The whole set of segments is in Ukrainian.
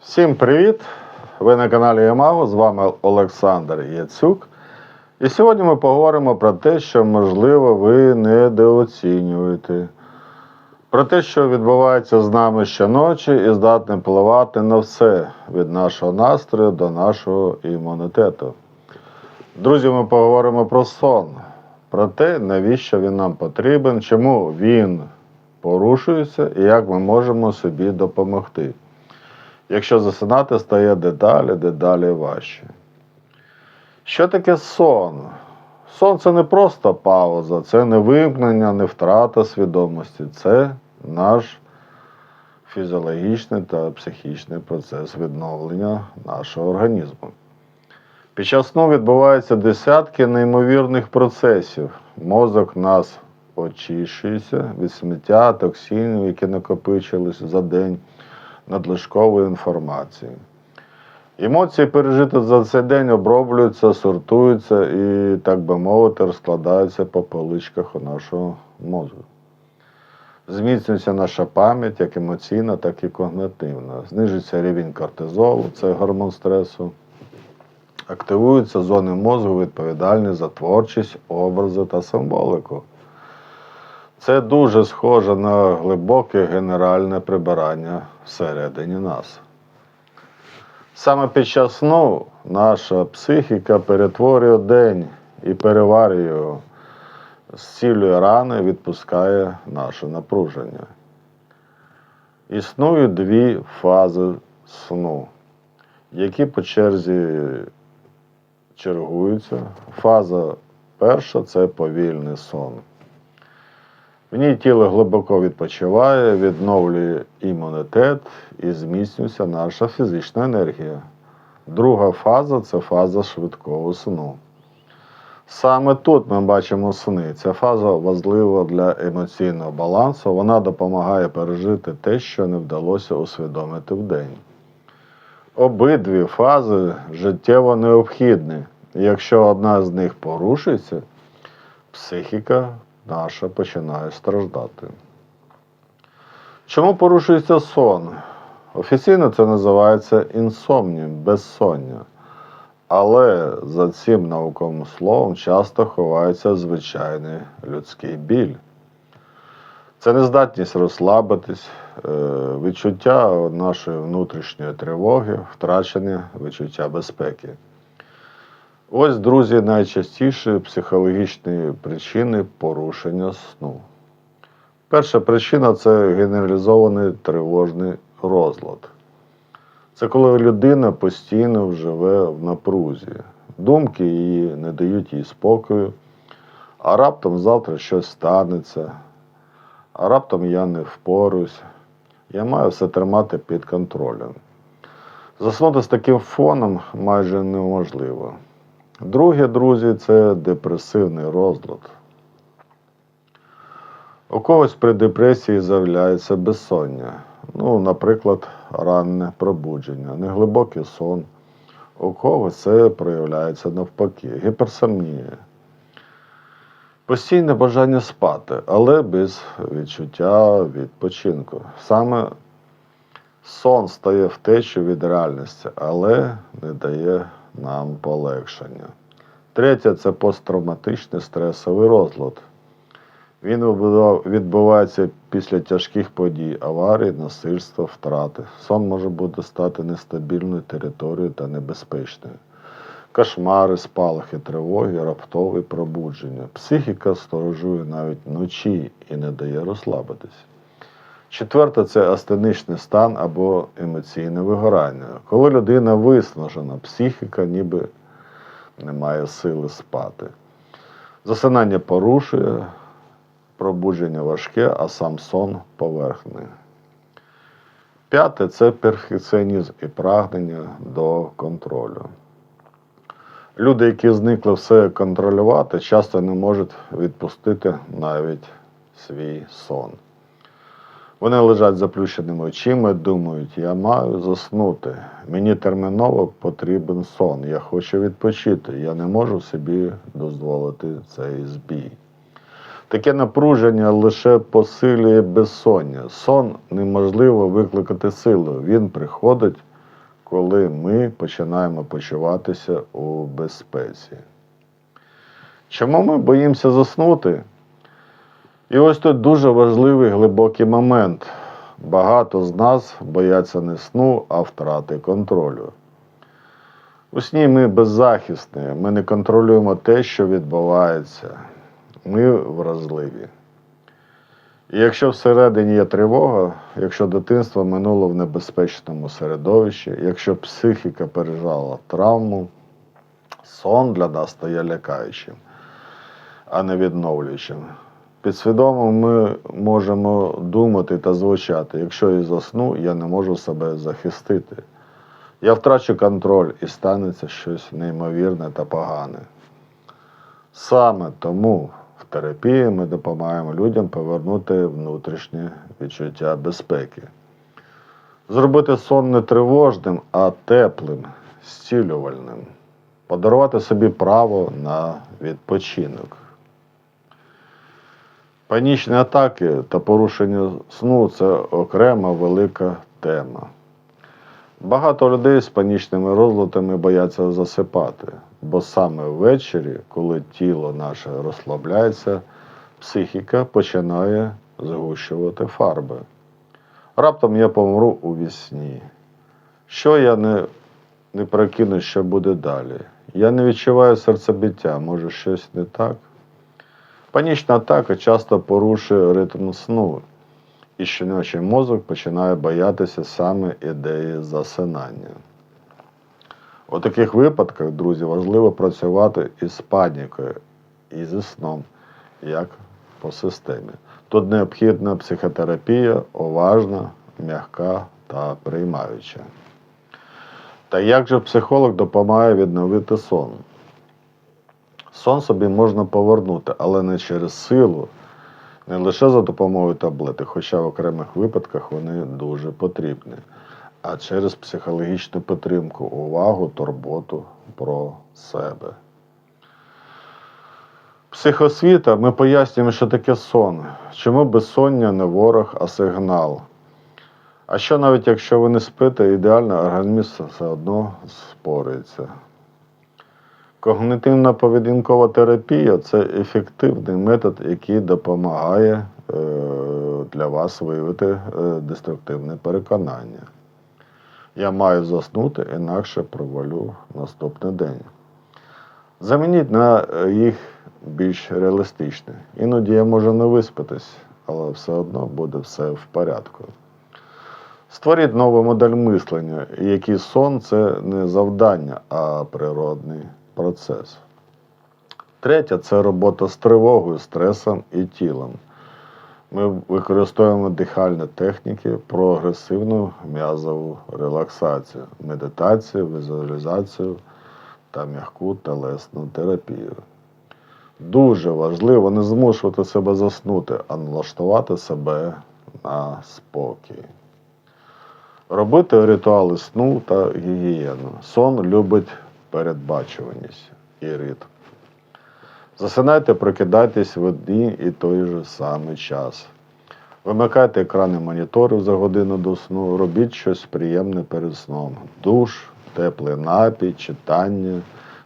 Всім привіт! Ви на каналі Ямаго, з вами Олександр Яцюк. І сьогодні ми поговоримо про те, що, можливо, ви недооцінюєте. Про те, що відбувається з нами щоночі і здатне впливати на все від нашого настрою до нашого імунітету. Друзі, ми поговоримо про сон, про те, навіщо він нам потрібен, чому він порушується і як ми можемо собі допомогти. Якщо засинати стає дедалі, дедалі важче. Що таке сон? Сон це не просто пауза, це не вимкнення, не втрата свідомості. Це наш фізіологічний та психічний процес відновлення нашого організму. Під час сну відбуваються десятки неймовірних процесів. Мозок нас очищується від сміття, токсинів, які накопичились за день надлишкової інформації. Емоції, пережиті за цей день, оброблюються, сортуються і, так би мовити, розкладаються по поличках у нашого мозку. Зміцнюється наша пам'ять, як емоційна, так і когнитивна. Знижується рівень кортизолу, це гормон стресу. Активуються зони мозку, відповідальні за творчість, образи та символику. Це дуже схоже на глибоке генеральне прибирання всередині нас. Саме під час сну наша психіка перетворює день і переварює зцілює рани, відпускає наше напруження. Існують дві фази сну, які по черзі чергуються. Фаза перша це повільний сон. В ній тіло глибоко відпочиває, відновлює імунітет і зміцнюється наша фізична енергія. Друга фаза це фаза швидкого сну. Саме тут ми бачимо сни. Ця фаза важлива для емоційного балансу. Вона допомагає пережити те, що не вдалося усвідомити вдень. Обидві фази життєво необхідні. Якщо одна з них порушується, психіка наша починає страждати. Чому порушується сон? Офіційно це називається інсомнієм, безсоння. Але за цим науковим словом часто ховається звичайний людський біль. Це нездатність розслабитись, е, відчуття нашої внутрішньої тривоги, втрачення відчуття безпеки. Ось, друзі, найчастіші психологічні причини порушення сну. Перша причина це генералізований тривожний розлад. Це коли людина постійно живе в напрузі. Думки її не дають їй спокою, а раптом завтра щось станеться, а раптом я не впорусь. Я маю все тримати під контролем. Заснути з таким фоном майже неможливо. Друге, друзі, це депресивний розлад. У когось при депресії з'являється безсоння. Ну, наприклад, ранне пробудження, неглибокий сон. У когось це проявляється навпаки, гіперсомнія. Постійне бажання спати, але без відчуття відпочинку. Саме сон стає втечею від реальності, але не дає нам полегшення. Третє це посттравматичний стресовий розлад. Він відбувається після тяжких подій, аварій, насильства, втрати. Сон може бути стати нестабільною територією та небезпечною. Кошмари, спалахи тривоги, раптове пробудження. Психіка сторожує навіть вночі і не дає розслабитись. Четверте це астеничний стан або емоційне вигорання. Коли людина виснажена, психіка ніби не має сили спати. Засинання порушує, пробудження важке, а сам сон поверхний. П'яте це перфекціонізм і прагнення до контролю. Люди, які зникли все контролювати, часто не можуть відпустити навіть свій сон. Вони лежать заплющеними очима, думають, я маю заснути. Мені терміново потрібен сон. Я хочу відпочити. Я не можу собі дозволити цей збій. Таке напруження лише посилює безсоння. Сон неможливо викликати силою. Він приходить, коли ми починаємо почуватися у безпеці. Чому ми боїмося заснути? І ось тут дуже важливий глибокий момент. Багато з нас бояться не сну, а втрати контролю. У сні ми беззахисні, ми не контролюємо те, що відбувається. Ми вразливі. І якщо всередині є тривога, якщо дитинство минуло в небезпечному середовищі, якщо психіка пережила травму, сон для нас стає лякаючим, а не відновлюючим. Підсвідомо ми можемо думати та звучати, якщо я засну, я не можу себе захистити. Я втрачу контроль і станеться щось неймовірне та погане. Саме тому в терапії ми допомагаємо людям повернути внутрішнє відчуття безпеки. Зробити сон не тривожним, а теплим, зцілювальним. Подарувати собі право на відпочинок. Панічні атаки та порушення сну це окрема велика тема. Багато людей з панічними розладами бояться засипати, бо саме ввечері, коли тіло наше розслабляється, психіка починає згущувати фарби. Раптом я помру у вісні. Що я не, не прокину, що буде далі? Я не відчуваю серцебиття, може щось не так? Панічна атака часто порушує ритм сну, і щоночі мозок починає боятися саме ідеї засинання. У таких випадках, друзі, важливо працювати із панікою і зі сном, як по системі. Тут необхідна психотерапія, уважна, м'яка та приймаюча. Та як же психолог допомагає відновити сон? Сон собі можна повернути, але не через силу, не лише за допомогою таблеток, хоча в окремих випадках вони дуже потрібні, а через психологічну підтримку, увагу, турботу про себе. Психосвіта ми пояснюємо, що таке сон. Чому безсоння не ворог, а сигнал. А що навіть якщо ви не спите, ідеально організм все одно спориться. Когнитивна поведінкова терапія це ефективний метод, який допомагає е, для вас виявити е, деструктивне переконання. Я маю заснути, інакше провалю наступний день. Замініть на е, їх більш реалістичне. Іноді я можу не виспатись, але все одно буде все в порядку. Створіть нову модель мислення, який сон це не завдання, а природний процес. Третє це робота з тривогою, стресом і тілом. Ми використовуємо дихальні техніки, прогресивну м'язову релаксацію, медитацію, візуалізацію та м'яку телесну терапію. Дуже важливо не змушувати себе заснути, а налаштувати себе на спокій. Робити ритуали сну та гігієну. Сон любить передбачуваність і ритм. Засинайте, прокидайтесь в один і той же самий час. Вимикайте екрани моніторів за годину до сну, робіть щось приємне перед сном. Душ, теплий напій, читання.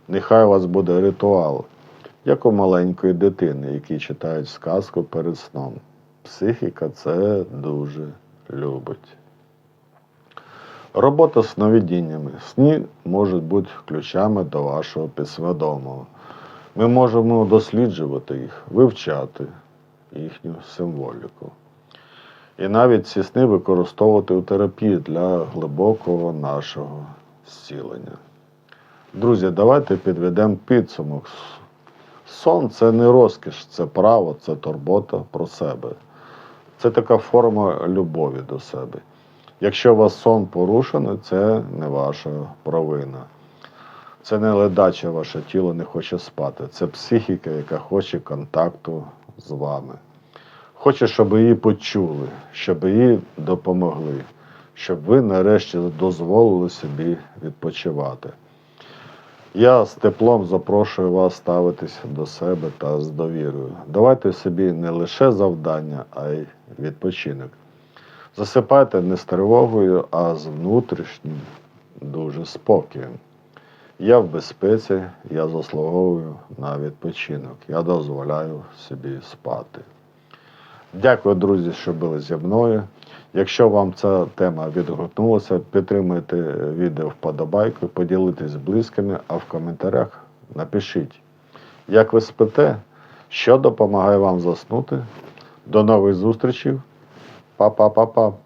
Нехай у вас буде ритуал, як у маленької дитини, які читають сказку перед сном. Психіка це дуже любить. Робота з сновидіннями. Сні можуть бути ключами до вашого підсвідомого. Ми можемо досліджувати їх, вивчати їхню символіку. І навіть ці сни використовувати у терапії для глибокого нашого зцілення. Друзі, давайте підведемо підсумок. Сон це не розкіш, це право, це турбота про себе. Це така форма любові до себе. Якщо у вас сон порушений, це не ваша провина. Це не ледача, ваше тіло не хоче спати. Це психіка, яка хоче контакту з вами. Хоче, щоб її почули, щоб їй допомогли, щоб ви нарешті дозволили собі відпочивати. Я з теплом запрошую вас ставитись до себе та з довірою. Давайте собі не лише завдання, а й відпочинок. Засипайте не з тривогою, а з внутрішнім дуже спокієм. Я в безпеці, я заслуговую на відпочинок. Я дозволяю собі спати. Дякую, друзі, що були зі мною. Якщо вам ця тема відгукнулася, підтримуйте відео вподобайкою, поділитесь з близькими, а в коментарях напишіть, як ви спите, що допомагає вам заснути. До нових зустрічей. папа